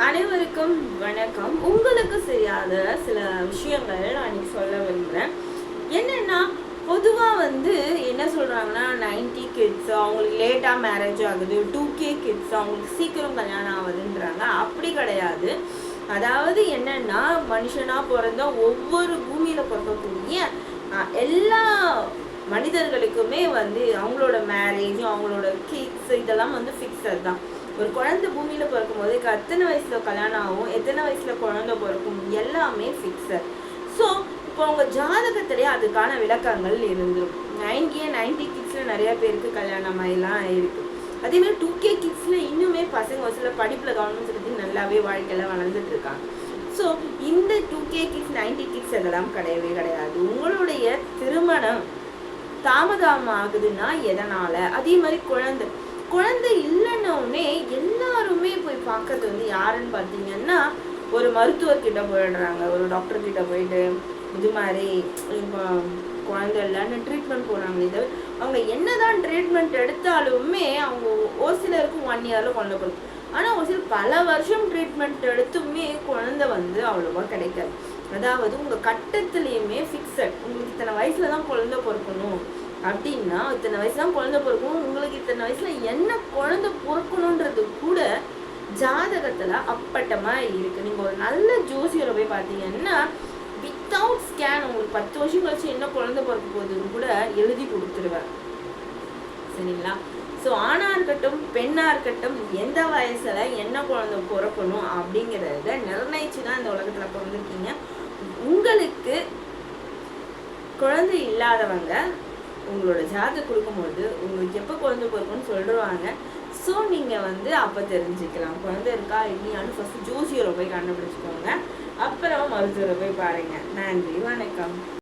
அனைவருக்கும் வணக்கம். உங்களுக்கு தெரியாத சில விஷயங்கள் நான் இன்னைக்கு சொல்ல விரும்புகிறேன் என்னென்னா பொதுவாக வந்து என்ன சொல்கிறாங்கன்னா நைன்டி கிட்ஸ் அவங்களுக்கு லேட்டாக மேரேஜ் ஆகுது டூ கே கிட்ஸ் அவங்களுக்கு சீக்கிரம் கல்யாணம் ஆகுதுன்றாங்க. அப்படி கிடையாது. அதாவது என்னென்னா மனுஷனாக பிறந்த ஒவ்வொரு பூமியில் பிறக்கக்கூடிய எல்லா மனிதர்களுக்குமே வந்து அவங்களோட மேரேஜ் அவங்களோட கிட்ஸ் இதெல்லாம் வந்து ஃபிக்ஸட் தான். ஒரு குழந்தை பூமியில பிறக்கும் போது எத்தனை வயசுல கல்யாணம் ஆகும் எத்தனை வயசுல குழந்தை பிறக்கும் எல்லாமே ஃபிக்ஸட் ஸோ இப்போ உங்க ஜாதகத்திலே அதுக்கான விளக்கங்கள் இருந்துரும். நைன்டி நைன்டி கிட்ஸ்ல நிறைய பேருக்கு கல்யாணம் ஆகிலாம் இருக்கு. அதே மாதிரி டூ கே கிட்ஸ்ல இன்னுமே பசங்க ஒரு சில படிப்புல கவனம் செலுத்தி நல்லாவே வாழ்க்கையில வளர்ந்துட்டு இருக்காங்க. ஸோ இந்த two K kids ninety kids அதெல்லாம் கிடையவே கிடையாது. உங்களுடைய திருமணம் தாமதம் ஆகுதுன்னா எதனால? அதே மாதிரி குழந்தை. குழந்தை இல்லைன்னொடனே எல்லாருமே போய் பார்க்கறது வந்து யாருன்னு பார்த்தீங்கன்னா ஒரு மருத்துவர்கிட்ட போயிடுறாங்க. ஒரு டாக்டர் கிட்ட போயிட்டு இது மாதிரி குழந்தை இல்லைன்னு ட்ரீட்மெண்ட் போகிறாங்க இது அவங்க என்னதான் ட்ரீட்மெண்ட் எடுத்தாலுமே அவங்க ஒரு சிலருக்கு ஒன் இயரில் குழந்தை கொடுக்கும். ஆனால் ஒரு சிலர் பல வருஷம் ட்ரீட்மெண்ட் எடுத்துமே குழந்தை வந்து அவ்வளோவா கிடைக்காது. அதாவது உங்கள் கட்டத்துலேயுமே ஃபிக்ஸட் உங்களுக்கு இத்தனை வயசில் தான் குழந்தை பிறக்கணும். அப்படின்னா இத்தனை வயசு தான் குழந்தை பிறக்கணும் உங்களுக்கு இத்தனை வயசுல என்ன குழந்தை பிறக்கணுன்றது கூட ஜாதகத்துல அப்பட்டமா இருக்கு. நீங்க ஒரு நல்ல ஜோசியரை போய் பார்த்தீங்கன்னா வித்தவுட் ஸ்கேன் உங்களுக்கு பத்து வருஷம் கழிச்சு என்ன குழந்தை பிறக்க போகுதுன்னு கூட எழுதி கொடுத்துருவேன். சரிங்களா? ஸோ ஆணா இருக்கட்டும் பெண்ணா இருக்கட்டும் எந்த வயசுல என்ன குழந்தை பிறக்கணும் அப்படிங்கிறத நிர்ணயிச்சு தான் இந்த உலகத்துல பிறந்திருக்கீங்க. உங்களுக்கு குழந்தை இல்லாதவங்க உங்களோட ஜாதகம் கொடுக்கும்போது உங்களுக்கு எப்போ குழந்தை பிறக்கும்னு சொல்லிடுவாங்க ஸோ நீங்கள் வந்து அப்போ தெரிஞ்சுக்கலாம். குழந்தை இருக்கா இல்லையான்னு ஃபஸ்ட்டு ஜோசியரை போய் கண்டுபிடிச்சிக்கோங்க. அப்புறம் மருத்துவரை போய் பாருங்கள் நன்றி வணக்கம்.